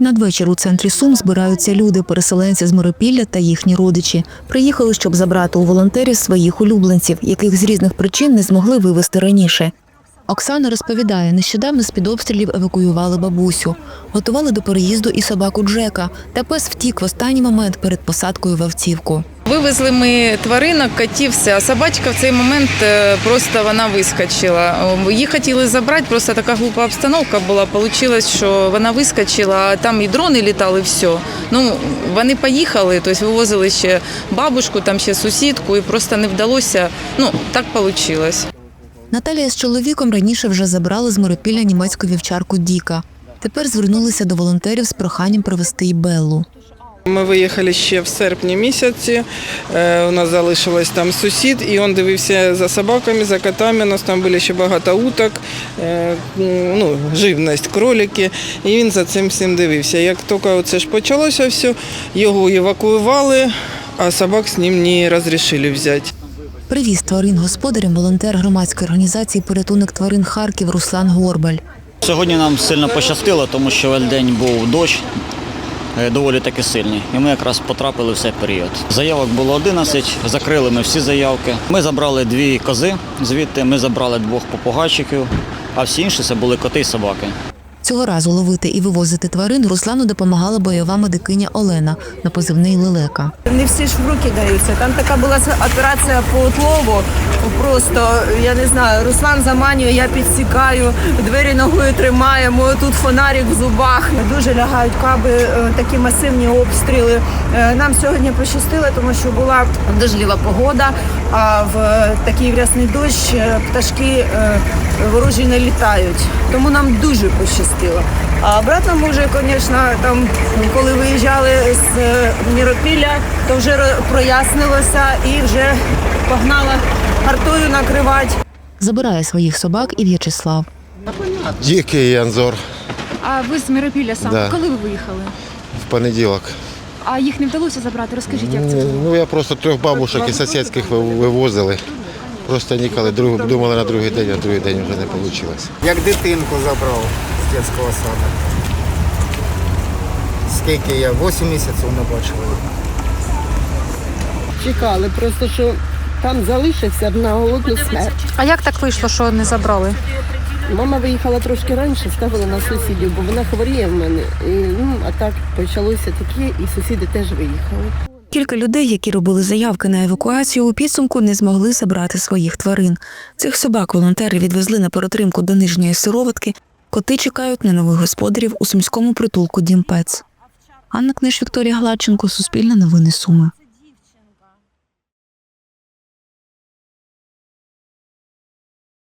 Надвечір у центрі Сум збираються люди, переселенці з Миропілля та їхні родичі. Приїхали, щоб забрати у волонтерів своїх улюбленців, яких з різних причин не змогли вивезти раніше. Оксана розповідає, нещодавно з-під обстрілів евакуювали бабусю. Готували до переїзду і собаку Джека. Та пес втік в останній момент перед посадкою в автівку. Вивезли ми тваринок, котів, все. А собачка в цей момент е, просто вона вискочила. Її хотіли забрати, просто така глупа обстановка була. Получилось, що вона вискочила, а там і дрони літали, все. Ну, вони поїхали, тобто вивозили ще бабушку, там ще сусідку, і просто не вдалося. Ну, так вийшло. Наталія з чоловіком раніше вже забрали з Миропілля німецьку вівчарку Діка. Тепер звернулися до волонтерів з проханням привезти й Беллу. Ми виїхали ще в серпні місяці. Е, У нас залишилось там сусід, і він дивився за собаками, за котами. У нас там були ще багато уток, е, ну, живність, кролики. І він за цим всім дивився. Як тільки це ж почалося все, його евакуювали, а собак з ним не розрішили взяти. Привіз тварин господарям волонтер громадської організації Порятунок тварин Харків Руслан Горбаль. Сьогодні нам сильно пощастило, тому що весь день був дощ, доволі таки сильні. І ми якраз потрапили в цей період. Заявок було 11, закрили ми всі заявки. Ми забрали дві кози звідти, ми забрали двох попугайчиків, а всі інші це були коти і собаки. Цього разу ловити і вивозити тварин Руслану допомагала бойова медикиня Олена на позивний Лелека. Не всі ж в руки даються. Там така була операція по отлову. Просто я не знаю, Руслан заманює, я підсікаю, двері ногою тримаємо. Тут фонарик в зубах. Дуже лягають каби, е, такі масивні обстріли. Е, Нам сьогодні пощастило, тому що була дождлива погода. А в такий врясний дощ е, пташки ворожі не літають. Тому нам дуже пощастило. А обратно ми вже, звісно, там, коли виїжджали з е, Міропілля, то вже прояснилося і вже погнала артою накривати. Забирає своїх собак і В'ячеслав. Дикий Янзор А ви з Миропілля саме Да. коли ви виїхали? в понеділок. А їх не вдалося забрати? Розкажіть, як це було? Ну я просто трьох бабушок із сусідських вивозили. Просто ніколи думали на другий день, а другий день вже не вийшло. Як дитинку забрав з дитячого саду. Скільки я? 8 місяців не бачив. чекали, просто що там залишився на голодну смерть. А як так вийшло, що не забрали? Мама виїхала трошки раніше, ставила на сусідів, бо вона хворіє в мене. І, ну, а так почалося таке, і сусіди теж виїхали. Кілька людей, які робили заявки на евакуацію, у підсумку не змогли забрати своїх тварин. Цих собак волонтери відвезли на перетримку до нижньої сироватки. Коти чекають на нових господарів у сумському притулку Дімпец. Анна Книж, Вікторія Гладченко, Суспільне новини Суми.